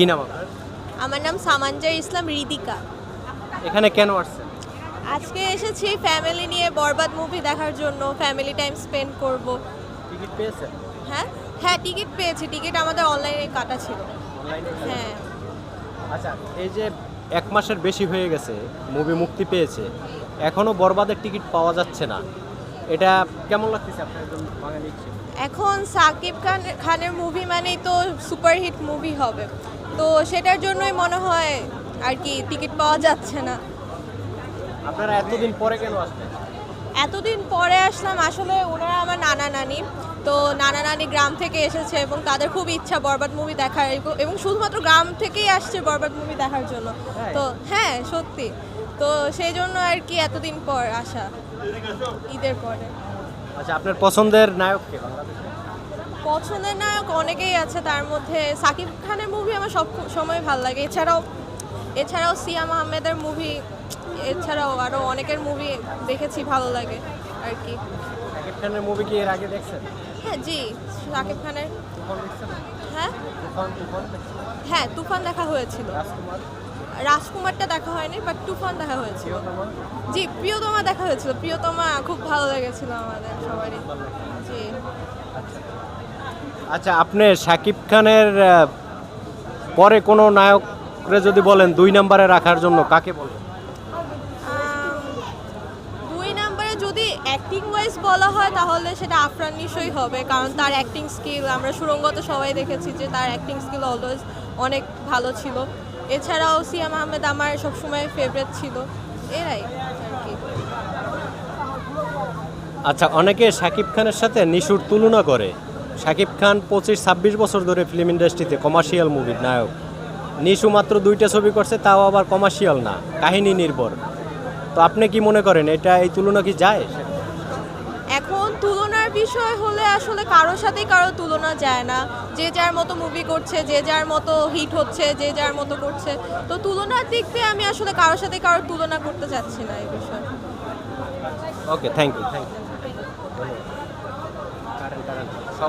কি নাম আপনার? আমার নাম সামাঞ্জা ইসলাম রিদিকা। এখানে কেন আসছেন? আজকে এসেছি ফ্যামিলি নিয়ে বরবাদ মুভি দেখার জন্য ফ্যামিলি টাইম স্পেন্ড করব। টিকিট পেয়েছেন? হ্যাঁ? হ্যাঁ টিকিট পেয়েছি। টিকিট আমাদের অনলাইনে কাটা ছিল। হ্যাঁ। আচ্ছা এই যে এক মাসের বেশি হয়ে গেছে মুভি মুক্তি পেয়েছে এখনও বরবাদের টিকিট পাওয়া যাচ্ছে না। এটা কেমন লাগতেছে আপনার একজন বাঙালি? এখন সাকিব খান খানের মুভি মানেই তো সুপারহিট মুভি হবে। তো সেটার জন্যই মনে হয় আর কি টিকিট পাওয়া যাচ্ছে না। আপনারা এতদিন পরে কেন আসলেন? এতদিন পরে আসলাম আসলে ওনারা আমার নানা নানি। তো নানা নানি গ্রাম থেকে এসেছে এবং তাদের খুব ইচ্ছা বরবাদ মুভি দেখার এবং- শুধুমাত্র গ্রাম থেকেই আসছে বরবাদ মুভি দেখার জন্য। তো হ্যাঁ সত্যি। তো সেই জন্য আর কি এতদিন পর আসা ঈদের পরে। আচ্ছা আপনার পছন্দের নায়ক কে? বাংলাদেশে পছন্দের নায়ক অনেকেই আছে তার মধ্যে সাকিব খানের মুভি আমার সব সময় ভালো লাগে। এছাড়াও এছাড়াও সিয়াম আহমেদের মুভি এছাড়াও আরও অনেকের মুভি দেখেছি ভালো লাগে আর কি। শাকিব খানের মুভি কি এর আগে দেখছেন? হ্যাঁ জি সাকিব খানের। হ্যাঁ? হ্যাঁ তুফান দেখা হয়েছিল। রাজকুমারটা দেখা হয়নি বাট তুফান দেখা হয়েছিল। জি প্রিয়তমা দেখা হয়েছিল। প্রিয়তমা খুব ভালো লেগেছিল আমাদের সবারই। জি। আচ্ছা আপনি শাকিব খানের পরে কোনো নায়করে যদি বলেন দুই নম্বরে রাখার জন্য কাকে বলবেন দুই নাম্বারে যদি অ্যাক্টিং ওয়াইজ বলা হয় তাহলে সেটা আফরান নিশ্চয়ই হবে। কারণ তার অ্যাক্টিং স্কিল আমরা সুরঙ্গত সবাই দেখেছি যে তার অ্যাক্টিং স্কিল অলওয়েজ অনেক ভালো ছিল। এছাড়াও সিয়াম আহমেদ আমার সবসময় ফেভারেট ছিল। এরাই আর কি। আচ্ছা অনেকে শাকিব খানের সাথে নিশুর তুলনা করে। শাকিব খান পঁচিশ ছাব্বিশ বছর ধরে ফিল্ম ইন্ডাস্ট্রিতে কমার্শিয়াল মুভির নায়ক। নিশু মাত্র দুইটা ছবি করছে তাও আবার কমার্শিয়াল না। কাহিনী নির্ভর। তো আপনি কি মনে করেন এটা এই তুলনা কি যায়? এখন তুলনার বিষয় হলে আসলে কারোর সাথেই কারও তুলনা যায় না। যে যার মতো মুভি করছে যে যার মতো হিট হচ্ছে যে যার মতো করছে। তো তুলনার দিক দিয়ে আমি আসলে কারোর সাথে কারোর তুলনা করতে চাচ্ছি না এই বিষয়ে। Okay thank you thank you সবাই